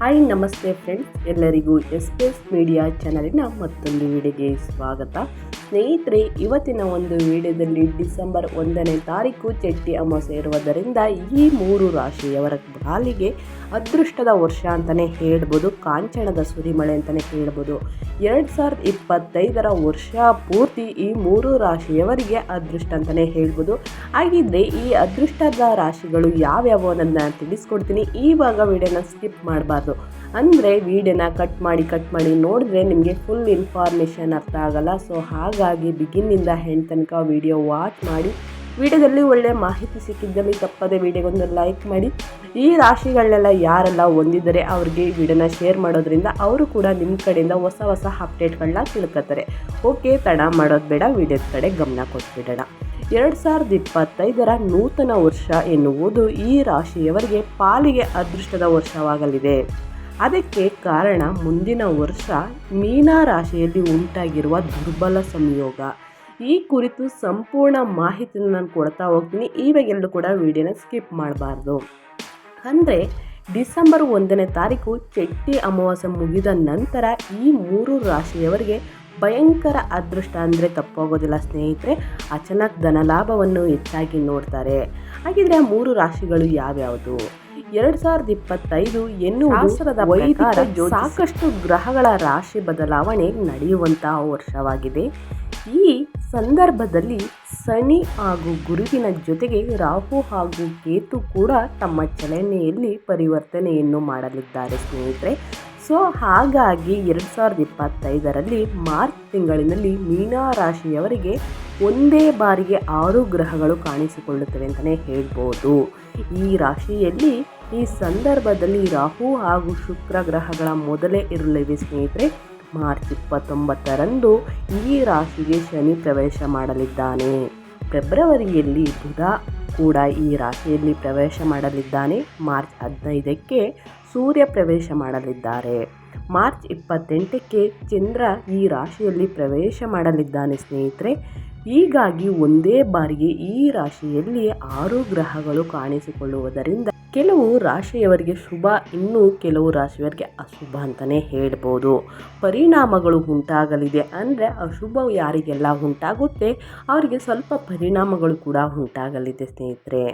Hi ನಮಸ್ತೆ friends ಎಲ್ಲರಿಗೂ S S media ಚಾನಲಿನ ಮತ್ತೊಂದು ವಿಡಿಯೋಗೆ ಸ್ವಾಗತ. ಸ್ನೇಹಿತರೆ, ಇವತ್ತಿನ ಒಂದು ವಿಡಿಯೋದಲ್ಲಿ ಡಿಸೆಂಬರ್ ಒಂದನೇ ತಾರೀಕು ಚಟ್ಟಿ ಅಮಾವಾಸ್ಯೆ ಇರುವುದರಿಂದ ಈ ಮೂರು ರಾಶಿಯವರ ಬಾಲಿಗೆ ಅದೃಷ್ಟದ ವರ್ಷ ಅಂತಲೇ ಹೇಳ್ಬೋದು, ಕಾಂಚನದ ಸುರಿಮಳೆ ಅಂತಲೇ ಹೇಳ್ಬೋದು. ಎರಡು ಸಾವಿರದ ಇಪ್ಪತ್ತೈದರ ವರ್ಷ ಪೂರ್ತಿ ಈ ಮೂರು ರಾಶಿಯವರಿಗೆ ಅದೃಷ್ಟ ಅಂತಲೇ ಹೇಳ್ಬೋದು. ಹಾಗಿದ್ದರೆ ಈ ಅದೃಷ್ಟದ ರಾಶಿಗಳು ಯಾವ್ಯಾವು ಅನ್ನೋದನ್ನ ತಿಳಿಸ್ಕೊಡ್ತೀನಿ. ಇವಾಗ ವಿಡಿಯೋನ ಸ್ಕಿಪ್ ಮಾಡಬಾರ್ದು. ಅಂದರೆ ವಿಡಿಯೋನ ಕಟ್ ಮಾಡಿ ಕಟ್ ಮಾಡಿ ನೋಡಿದ್ರೆ ನಿಮಗೆ ಫುಲ್ ಇನ್ಫಾರ್ಮೇಷನ್ ಅರ್ಥ ಆಗಲ್ಲ. ಸೊ ಹಾಗಾಗಿ ಬಿಗಿನ್ನಿಂದ ಹೆಣ್ ತನಕ ವಿಡಿಯೋ ವಾಚ್ ಮಾಡಿ, ವಿಡಿಯೋದಲ್ಲಿ ಒಳ್ಳೆಯ ಮಾಹಿತಿ ಸಿಕ್ಕಿದ್ದಲ್ಲಿ ತಪ್ಪದೆ ವಿಡಿಯೋಗೊಂದು ಲೈಕ್ ಮಾಡಿ. ಈ ರಾಶಿಗಳನ್ನೆಲ್ಲ ಯಾರೆಲ್ಲ ಹೊಂದಿದ್ದಾರೆ ಅವ್ರಿಗೆ ವಿಡಿಯೋನ ಶೇರ್ ಮಾಡೋದ್ರಿಂದ ಅವರು ಕೂಡ ನಿಮ್ಮ ಕಡೆಯಿಂದ ಹೊಸ ಹೊಸ ಅಪ್ಡೇಟ್ಗಳನ್ನ ತಿಳ್ಕೊತಾರೆ. ಓಕೆ ತಡ ಮಾಡೋದು ಬೇಡ, ವಿಡಿಯೋದ ಕಡೆ ಗಮನ ಕೊಟ್ಬಿಡೋಣ. ಎರಡು ಸಾವಿರದ ಇಪ್ಪತ್ತೈದರ ನೂತನ ವರ್ಷ ಎನ್ನುವುದು ಈ ರಾಶಿಯವರಿಗೆ ಪಾಲಿಗೆ ಅದೃಷ್ಟದ ವರ್ಷವಾಗಲಿದೆ. ಅದಕ್ಕೆ ಕಾರಣ ಮುಂದಿನ ವರ್ಷ ಮೀನ ರಾಶಿಯಲ್ಲಿ ಉಂಟಾಗಿರುವ ದುರ್ಬಲ ಸಂಯೋಗ. ಈ ಕುರಿತು ಸಂಪೂರ್ಣ ಮಾಹಿತಿನ ನಾನು ಕೊಡ್ತಾ ಹೋಗ್ತೀನಿ. ಈವಾಗೆಲ್ಲೂ ಕೂಡ ವಿಡಿಯೋನ ಸ್ಕಿಪ್ ಮಾಡಬಾರ್ದು. ಅಂದರೆ ಡಿಸೆಂಬರ್ ಒಂದನೇ ತಾರೀಕು ಚೆಟ್ಟಿ ಅಮಾವಾಸ್ಯೆ ಮುಗಿದ ನಂತರ ಈ ಮೂರು ರಾಶಿಯವರಿಗೆ ಭಯಂಕರ ಅದೃಷ್ಟ ಅಂದರೆ ತಪ್ಪಾಗೋದಿಲ್ಲ ಸ್ನೇಹಿತರೆ. ಅಚಾನಕ್ ಧನಲಾಭವನ್ನು ಹೆಚ್ಚಾಗಿ ನೋಡ್ತಾರೆ. ಹಾಗಿದ್ರೆ ಆ ಮೂರು ರಾಶಿಗಳು ಯಾವ್ಯಾವುದು? ಎರಡು ಸಾವಿರದ ಇಪ್ಪತ್ತೈದು ಎನ್ನುವುದು ಸಾಕಷ್ಟು ಗ್ರಹಗಳ ರಾಶಿ ಬದಲಾವಣೆ ನಡೆಯುವಂತಹ ವರ್ಷವಾಗಿದೆ. ಈ ಸಂದರ್ಭದಲ್ಲಿ ಶನಿ ಹಾಗೂ ಗುರುವಿನ ಜೊತೆಗೆ ರಾಹು ಹಾಗೂ ಕೇತು ಕೂಡ ತಮ್ಮ ಚಲನೆಯಲ್ಲಿ ಪರಿವರ್ತನೆಯನ್ನು ಮಾಡಲಿದ್ದಾರೆ ಸ್ನೇಹಿತರೆ. ಸೊ ಹಾಗಾಗಿ ಎರಡು ಸಾವಿರದ ಇಪ್ಪತ್ತೈದರಲ್ಲಿ ಮಾರ್ಚ್ ತಿಂಗಳಿನಲ್ಲಿ ಮೀನಾ ರಾಶಿಯವರಿಗೆ ಒಂದೇ ಬಾರಿಗೆ ಆರು ಗ್ರಹಗಳು ಕಾಣಿಸಿಕೊಳ್ಳುತ್ತವೆ ಅಂತಲೇ ಹೇಳ್ಬೋದು. ಈ ರಾಶಿಯಲ್ಲಿ ಈ ಸಂದರ್ಭದಲ್ಲಿ ರಾಹು ಹಾಗೂ ಶುಕ್ರ ಗ್ರಹಗಳ ಮೊದಲೇ ಇರಲಿವೆ ಸ್ನೇಹಿತರೆ. ಮಾರ್ಚ್ ಇಪ್ಪತ್ತೊಂಬತ್ತರಂದು ಈ ರಾಶಿಗೆ ಶನಿ ಪ್ರವೇಶ ಮಾಡಲಿದ್ದಾನೆ. ಫೆಬ್ರವರಿಯಲ್ಲಿ ಬುಧ ಕೂಡ ಈ ರಾಶಿಯಲ್ಲಿ ಪ್ರವೇಶ ಮಾಡಲಿದ್ದಾನೆ. ಮಾರ್ಚ್ ಹದಿನೈದಕ್ಕೆ ಸೂರ್ಯ ಪ್ರವೇಶ ಮಾಡಲಿದ್ದಾರೆ. ಮಾರ್ಚ್ ಇಪ್ಪತ್ತೆಂಟಕ್ಕೆ ಚಂದ್ರ ಈ ರಾಶಿಯಲ್ಲಿ ಪ್ರವೇಶ ಮಾಡಲಿದ್ದಾನೆ ಸ್ನೇಹಿತರೆ. ಹೀಗಾಗಿ ಒಂದೇ ಬಾರಿಗೆ ಈ ರಾಶಿಯಲ್ಲಿ ಆರು ಗ್ರಹಗಳು ಕಾಣಿಸಿಕೊಳ್ಳುವುದರಿಂದ ಕೆಲವು ರಾಶಿಯವರಿಗೆ ಶುಭ, ಇನ್ನು ಕೆಲವು ರಾಶಿಯವರಿಗೆ ಅಶುಭ ಅಂತಲೇ ಹೇಳ್ಬೋದು. ಪರಿಣಾಮಗಳು ಉಂಟಾಗಲಿದೆ ಅಂದರೆ ಅಶುಭ ಯಾರಿಗೆಲ್ಲ ಉಂಟಾಗುತ್ತೆ, ಅವರಿಗೆ ಸ್ವಲ್ಪ ಪರಿಣಾಮಗಳು ಕೂಡ ಉಂಟಾಗಲಿದೆ ಸ್ನೇಹಿತರೆ.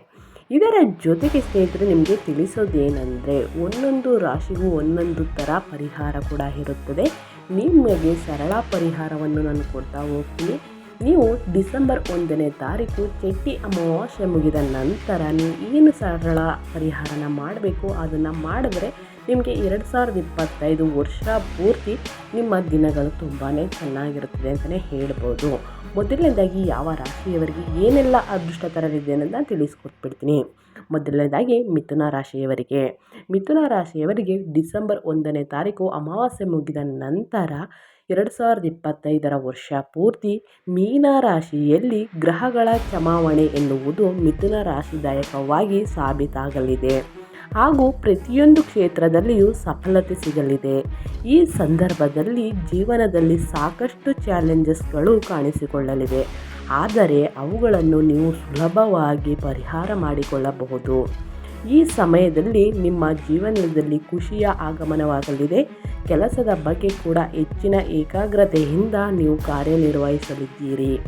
ಇದರ ಜೊತೆಗೆ ಸ್ನೇಹಿತರೆ ನಿಮಗೆ ತಿಳಿಸೋದೇನೆಂದರೆ ಒಂದೊಂದು ರಾಶಿಗೂ ಒಂದೊಂದು ಥರ ಪರಿಹಾರ ಕೂಡ ಇರುತ್ತದೆ. ನಿಮಗೆ ಸರಳ ಪರಿಹಾರವನ್ನು ನಾನು ಕೊಡ್ತಾ ಹೋಗ್ತೀನಿ. ನೀವು ಡಿಸೆಂಬರ್ ಒಂದನೇ ತಾರೀಕು ಚೆಟ್ಟಿ ಅಮಾವಾಸ್ಯೆ ಮುಗಿದ ನಂತರ ನೀವು ಏನು ಸರಳ ಪರಿಹಾರನ ಮಾಡಬೇಕು ಅದನ್ನು ಮಾಡಿದ್ರೆ ನಿಮಗೆ ಎರಡು ಸಾವಿರದ ಇಪ್ಪತ್ತೈದು ವರ್ಷ ಪೂರ್ತಿ ನಿಮ್ಮ ದಿನಗಳು ತುಂಬಾ ಚೆನ್ನಾಗಿರುತ್ತದೆ ಅಂತಲೇ ಹೇಳ್ಬೋದು. ಮೊದಲನೇದಾಗಿ ಯಾವ ರಾಶಿಯವರಿಗೆ ಏನೆಲ್ಲ ಅದೃಷ್ಟ ತರಲಿದೆ ಅನ್ನೋದನ್ನ ತಿಳಿಸ್ಕೊಟ್ಬಿಡ್ತೀನಿ. ಮೊದಲನೇದಾಗಿ ಮಿಥುನ ರಾಶಿಯವರಿಗೆ. ಮಿಥುನ ರಾಶಿಯವರಿಗೆ ಡಿಸೆಂಬರ್ ಒಂದನೇ ತಾರೀಕು ಅಮಾವಾಸ್ಯೆ ಮುಗಿದ ನಂತರ ಎರಡು ಸಾವಿರದ ಇಪ್ಪತ್ತೈದರ ವರ್ಷ ಪೂರ್ತಿ ಮೀನ ರಾಶಿಯಲ್ಲಿ ಗ್ರಹಗಳ ಚಮಾವಣೆ ಎನ್ನುವುದು ಮಿಥುನ ರಾಶಿದಾಯಕವಾಗಿ ಸಾಬೀತಾಗಲಿದೆ. ಹಾಗೂ ಪ್ರತಿಯೊಂದು ಕ್ಷೇತ್ರದಲ್ಲಿಯೂ ಸಫಲತೆ ಸಿಗಲಿದೆ. ಈ ಸಂದರ್ಭದಲ್ಲಿ ಜೀವನದಲ್ಲಿ ಸಾಕಷ್ಟು ಚಾಲೆಂಜಸ್ಗಳು ಕಾಣಿಸಿಕೊಳ್ಳಲಿವೆ. ಆದರೆ ಅವುಗಳನ್ನು ನೀವು ಸುಲಭವಾಗಿ ಪರಿಹಾರ ಮಾಡಿಕೊಳ್ಳಬಹುದು. ಈ ಸಮಯದಲ್ಲಿ ನಿಮ್ಮ ಜೀವನದಲ್ಲಿ ಖುಷಿಯ ಆಗಮನವಾಗಲಿದೆ. ಕೆಲಸದ ಬಗ್ಗೆ ಕೂಡ ಹೆಚ್ಚಿನ ಏಕಾಗ್ರತೆಯಿಂದ ನೀವು ಕಾರ್ಯನಿರ್ವಹಿಸಲಿದ್ದೀರಿ.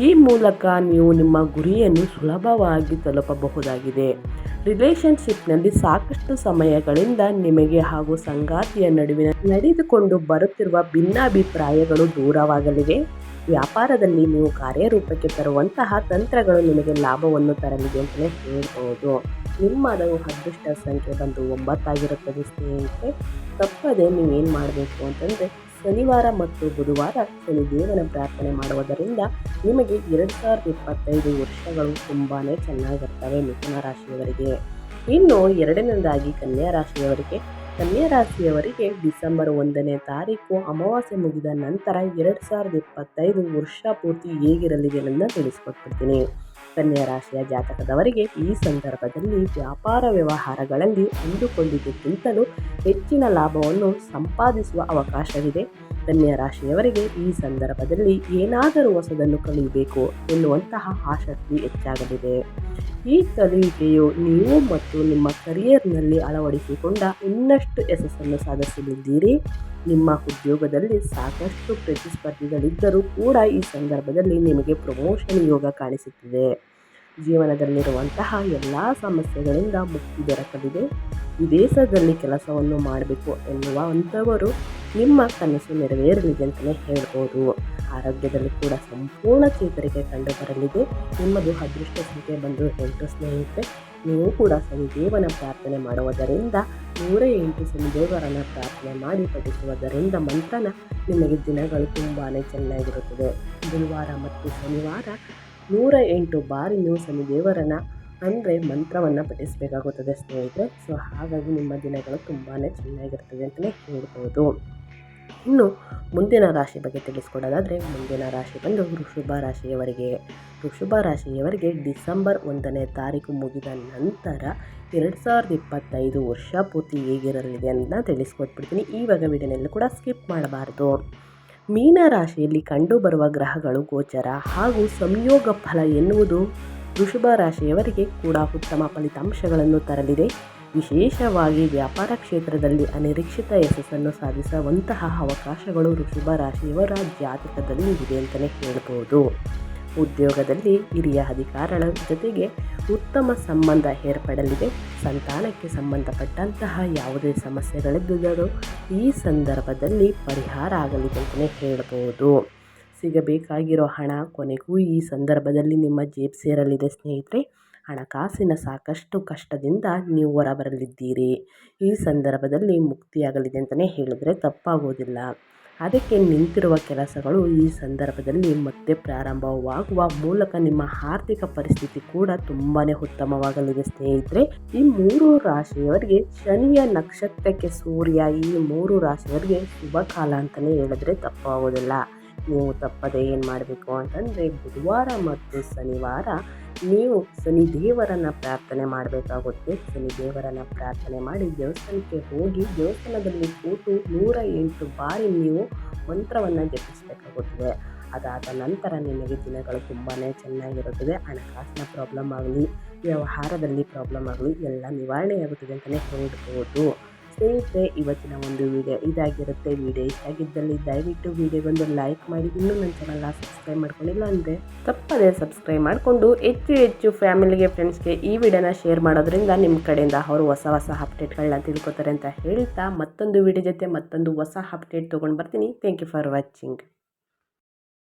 ಈ ಮೂಲಕ ನೀವು ನಿಮ್ಮ ಗುರಿಯನ್ನು ಸುಲಭವಾಗಿ ತಲುಪಬಹುದಾಗಿದೆ. ರಿಲೇಷನ್ಶಿಪ್ನಲ್ಲಿ ಸಾಕಷ್ಟು ಸಮಯಗಳಿಂದ ನಿಮಗೆ ಹಾಗೂ ಸಂಗಾತಿಯ ನಡುವಿನ ನಡೆದುಕೊಂಡು ಬರುತ್ತಿರುವ ಭಿನ್ನಾಭಿಪ್ರಾಯಗಳು ದೂರವಾಗಲಿವೆ. ವ್ಯಾಪಾರದಲ್ಲಿ ನೀವು ಕಾರ್ಯರೂಪಕ್ಕೆ ತರುವಂತಹ ತಂತ್ರಗಳು ನಿಮಗೆ ಲಾಭವನ್ನು ತರಲಿದೆ ಅಂತಲೇ ಹೇಳ್ಬೋದು. ನಿಮ್ಮದು ಅದೃಷ್ಟ ಸಂಖ್ಯೆ ಬಂದು ಒಂಬತ್ತಾಗಿರುತ್ತದೆ ಸ್ನೇಹಿತರೆ. ತಪ್ಪದೆ ನೀವೇನು ಮಾಡಬೇಕು ಅಂತಂದರೆ ಶನಿವಾರ ಮತ್ತು ಬುಧವಾರ ಶನಿದೇವನ ಪ್ರಾರ್ಥನೆ ಮಾಡುವುದರಿಂದ ನಿಮಗೆ ಎರಡು ಸಾವಿರದ ಇಪ್ಪತ್ತೈದು ವರ್ಷಗಳು ತುಂಬಾ ಚೆನ್ನಾಗಿರ್ತವೆ ಮಿಥುನ ರಾಶಿಯವರಿಗೆ. ಇನ್ನು ಎರಡನೇದಾಗಿ ಕನ್ಯಾ ರಾಶಿಯವರಿಗೆ ಕನ್ಯಾ ರಾಶಿಯವರಿಗೆ ಡಿಸೆಂಬರ್ ಒಂದನೇ ತಾರೀಕು ಅಮಾವಾಸ್ಯೆ ಮುಗಿದ ನಂತರ ಎರಡು ಸಾವಿರದ ಇಪ್ಪತ್ತೈದು ವರ್ಷ ಪೂರ್ತಿ ಹೇಗಿರಲಿದೆ ಅನ್ನೋದನ್ನ ತಿಳಿಸ್ಕೊಟ್ಬಿಡ್ತೀನಿ. ಕನ್ಯಾ ರಾಶಿಯ ಜಾತಕದವರಿಗೆ ಈ ಸಂದರ್ಭದಲ್ಲಿ ವ್ಯಾಪಾರ ವ್ಯವಹಾರಗಳಲ್ಲಿ ಅಂದುಕೊಂಡಿದ್ದಕ್ಕಿಂತಲೂ ಹೆಚ್ಚಿನ ಲಾಭವನ್ನು ಸಂಪಾದಿಸುವ ಅವಕಾಶವಿದೆ. ಕನ್ಯಾ ರಾಶಿಯವರಿಗೆ ಈ ಸಂದರ್ಭದಲ್ಲಿ ಏನಾದರೂ ಹೊಸದನ್ನು ಕಲಿಯಬೇಕು ಎನ್ನುವಂತಹ ಆಸಕ್ತಿ ಹೆಚ್ಚಾಗಲಿದೆ. ಈ ಕಲಿಯುವಿಕೆಯು ನೀವು ಮತ್ತು ನಿಮ್ಮ ಕರಿಯರ್ನಲ್ಲಿ ಅಳವಡಿಸಿಕೊಂಡ ಇನ್ನಷ್ಟು ಯಶಸ್ಸನ್ನು ಸಾಧಿಸಲಿದ್ದೀರಿ. ನಿಮ್ಮ ಉದ್ಯೋಗದಲ್ಲಿ ಸಾಕಷ್ಟು ಪ್ರತಿಸ್ಪರ್ಧಿಗಳಿದ್ದರೂ ಕೂಡ ಈ ಸಂದರ್ಭದಲ್ಲಿ ನಿಮಗೆ ಪ್ರಮೋಷನ್ ಯೋಗ ಕಾಣಿಸುತ್ತಿದೆ. ಜೀವನದಲ್ಲಿರುವಂತಹ ಎಲ್ಲ ಸಮಸ್ಯೆಗಳಿಂದ ಮುಕ್ತಿ ದೊರಕಲಿದೆ. ವಿದೇಶದಲ್ಲಿ ಕೆಲಸವನ್ನು ಮಾಡಬೇಕು ಎನ್ನುವ ಅಂಥವರು ನಿಮ್ಮ ಕನಸು ನೆರವೇರಲಿದೆ ಅಂತಲೇ ಹೇಳ್ಬೋದು. ಆರೋಗ್ಯದಲ್ಲಿ ಕೂಡ ಸಂಪೂರ್ಣ ಚೇತರಿಕೆ ಕಂಡು ಬರಲಿದೆ ನಿಮ್ಮದು ಅದೃಷ್ಟ ಸಂಖ್ಯೆ ಬಂದು ಎಂಟು ಸ್ನೇಹಿತರೆ, ನೀವು ಕೂಡ ಸಂಜೀವನ ಪ್ರಾರ್ಥನೆ ಮಾಡುವುದರಿಂದ, ನೂರ ಎಂಟು ಸಂಜೀವರನ್ನು ಪ್ರಾರ್ಥನೆ ಮಾಡಿ ಪಠಿಸುವುದರಿಂದ ಮಂತ್ರನ ನಿಮಗೆ ದಿನಗಳು ತುಂಬಾ ಚೆನ್ನಾಗಿರುತ್ತದೆ. ಗುರುವಾರ ಮತ್ತು ಶನಿವಾರ ನೂರ ಎಂಟು ಬಾರಿ ನೀವು ಸಂಜೀವರನ ಅಂದರೆ ಮಂತ್ರವನ್ನು ಪಠಿಸಬೇಕಾಗುತ್ತದೆ ಸ್ನೇಹಿತರೆ. ಸೊ ಹಾಗಾಗಿ ನಿಮ್ಮ ದಿನಗಳು ತುಂಬಾ ಚೆನ್ನಾಗಿರ್ತದೆ ಅಂತಲೇ ಹೇಳ್ಬೋದು. ಇನ್ನು ಮುಂದಿನ ರಾಶಿ ಬಗ್ಗೆ ತಿಳಿಸ್ಕೊಡೋದಾದರೆ, ಮುಂದಿನ ರಾಶಿ ಬಂದು ವೃಷಭ ರಾಶಿಯವರಿಗೆ. ವೃಷಭ ರಾಶಿಯವರಿಗೆ ಡಿಸೆಂಬರ್ ಒಂದನೇ ತಾರೀಕು ಮುಗಿದ ನಂತರ ಎರಡು ಸಾವಿರದ ಇಪ್ಪತ್ತೈದು ವರ್ಷ ಪೂರ್ತಿ ಹೇಗಿರಲಿದೆ ಅಂತ ತಿಳಿಸ್ಕೊಟ್ಬಿಡ್ತೀನಿ. ಈವಾಗ ವಿಡಿಯೋನೆಲ್ಲೂ ಕೂಡ ಸ್ಕಿಪ್ ಮಾಡಬಾರ್ದು. ಮೀನ ರಾಶಿಯಲ್ಲಿ ಕಂಡುಬರುವ ಗ್ರಹಗಳು ಗೋಚರ ಹಾಗೂ ಸಂಯೋಗ ಫಲ ಎನ್ನುವುದು ವೃಷಭ ರಾಶಿಯವರಿಗೆ ಕೂಡ ಉತ್ತಮ ಫಲಿತಾಂಶಗಳನ್ನು ತರಲಿದೆ. ವಿಶೇಷವಾಗಿ ವ್ಯಾಪಾರ ಕ್ಷೇತ್ರದಲ್ಲಿ ಅನಿರೀಕ್ಷಿತ ಯಶಸ್ಸನ್ನು ಸಾಧಿಸುವಂತಹ ಅವಕಾಶಗಳು ವೃಷಭ ರಾಶಿಯವರ ಜಾತಕದಲ್ಲಿ ಇದೆ ಅಂತಲೇ ಹೇಳ್ಬೋದು. ಉದ್ಯೋಗದಲ್ಲಿ ಹಿರಿಯ ಅಧಿಕಾರಗಳ ಜೊತೆಗೆ ಉತ್ತಮ ಸಂಬಂಧ ಏರ್ಪಡಲಿದೆ. ಸಂತಾನಕ್ಕೆ ಸಂಬಂಧಪಟ್ಟಂತಹ ಯಾವುದೇ ಸಮಸ್ಯೆಗಳಿದ್ದರೂ ಈ ಸಂದರ್ಭದಲ್ಲಿ ಪರಿಹಾರ ಆಗಲಿದೆ ಅಂತಲೇ ಹೇಳ್ಬೋದು. ಸಿಗಬೇಕಾಗಿರೋ ಹಣ ಕೊನೆಗೂ ಈ ಸಂದರ್ಭದಲ್ಲಿ ನಿಮ್ಮ ಜೇಬ್ ಸೇರಲಿದೆ ಸ್ನೇಹಿತರೆ. ಹಣಕಾಸಿನ ಸಾಕಷ್ಟು ಕಷ್ಟದಿಂದ ನೀವು ಹೊರಬರಲಿದ್ದೀರಿ. ಈ ಸಂದರ್ಭದಲ್ಲಿ ಮುಕ್ತಿಯಾಗಲಿದೆ ಅಂತಲೇ ಹೇಳಿದ್ರೆ ತಪ್ಪಾಗೋದಿಲ್ಲ. ಅದಕ್ಕೆ ನಿಂತಿರುವ ಕೆಲಸಗಳು ಈ ಸಂದರ್ಭದಲ್ಲಿ ಮತ್ತೆ ಪ್ರಾರಂಭವಾಗುವ ಮೂಲಕ ನಿಮ್ಮ ಆರ್ಥಿಕ ಪರಿಸ್ಥಿತಿ ಕೂಡ ತುಂಬಾ ಉತ್ತಮವಾಗಲಿದೆ ಸ್ನೇಹಿತರೆ. ಈ ಮೂರು ರಾಶಿಯವರಿಗೆ ಶನಿಯ ನಕ್ಷತ್ರಕ್ಕೆ ಸೂರ್ಯ ಈ ಮೂರು ರಾಶಿಯವರಿಗೆ ಶುಭ ಕಾಲ ಅಂತಲೇ ಹೇಳಿದ್ರೆ ತಪ್ಪಾಗೋದಿಲ್ಲ. ನೀವು ತಪ್ಪದೆ ಏನು ಮಾಡಬೇಕು ಅಂತಂದರೆ ಬುಧವಾರ ಮತ್ತು ಶನಿವಾರ ನೀವು ಶನಿ ದೇವರನ್ನು ಪ್ರಾರ್ಥನೆ ಮಾಡಬೇಕಾಗುತ್ತೆ. ಶನಿ ದೇವರನ್ನು ಪ್ರಾರ್ಥನೆ ಮಾಡಿ ದೇವಸ್ಥಾನಕ್ಕೆ ಹೋಗಿ ದೇವಸ್ಥಾನದಲ್ಲಿ ಕೂತು ನೂರ ಎಂಟು ಬಾರಿ ನೀವು ಮಂತ್ರವನ್ನು ಜಪಿಸಬೇಕಾಗುತ್ತದೆ. ಅದಾದ ನಂತರ ನಿಮಗೆ ದಿನಗಳು ತುಂಬಾ ಚೆನ್ನಾಗಿರುತ್ತದೆ. ಹಣಕಾಸಿನ ಪ್ರಾಬ್ಲಮ್ ಆಗಲಿ, ವ್ಯವಹಾರದಲ್ಲಿ ಪ್ರಾಬ್ಲಮ್ ಆಗಲಿ, ಎಲ್ಲ ನಿವಾರಣೆಯಾಗುತ್ತದೆ ಅಂತಲೇ ಹೇಳ್ಬೋದು. ಸ್ನೇಹಿತರೆ, ಇವತ್ತಿನ ಒಂದು ವಿಡಿಯೋ ಇದಾಗಿರುತ್ತೆ. ವಿಡಿಯೋ ಇಷ್ಟ ಆಗಿದ್ದಲ್ಲಿ ದಯವಿಟ್ಟು ವಿಡಿಯೋಗೊಂದು ಲೈಕ್ ಮಾಡಿ. ಇನ್ನೂ ನನ್ನ ಚಾನಲ್ನ ಸಬ್ಸ್ಕ್ರೈಬ್ ಮಾಡ್ಕೊಂಡಿಲ್ಲ ಅಂದರೆ ತಪ್ಪದೇ ಸಬ್ಸ್ಕ್ರೈಬ್ ಮಾಡಿಕೊಂಡು ಹೆಚ್ಚು ಹೆಚ್ಚು ಫ್ಯಾಮಿಲಿಗೆ ಫ್ರೆಂಡ್ಸ್ಗೆ ಈ ವಿಡಿಯೋನ ಶೇರ್ ಮಾಡೋದ್ರಿಂದ ನಿಮ್ಮ ಕಡೆಯಿಂದ ಅವರು ಹೊಸ ಹೊಸ ಅಪ್ಡೇಟ್ಗಳನ್ನ ತಿಳ್ಕೊತಾರೆ ಅಂತ ಹೇಳ್ತಾ ಮತ್ತೊಂದು ವಿಡಿಯೋ ಜೊತೆ ಮತ್ತೊಂದು ಹೊಸ ಅಪ್ಡೇಟ್ ತೊಗೊಂಡು ಬರ್ತೀನಿ. Thank you for watching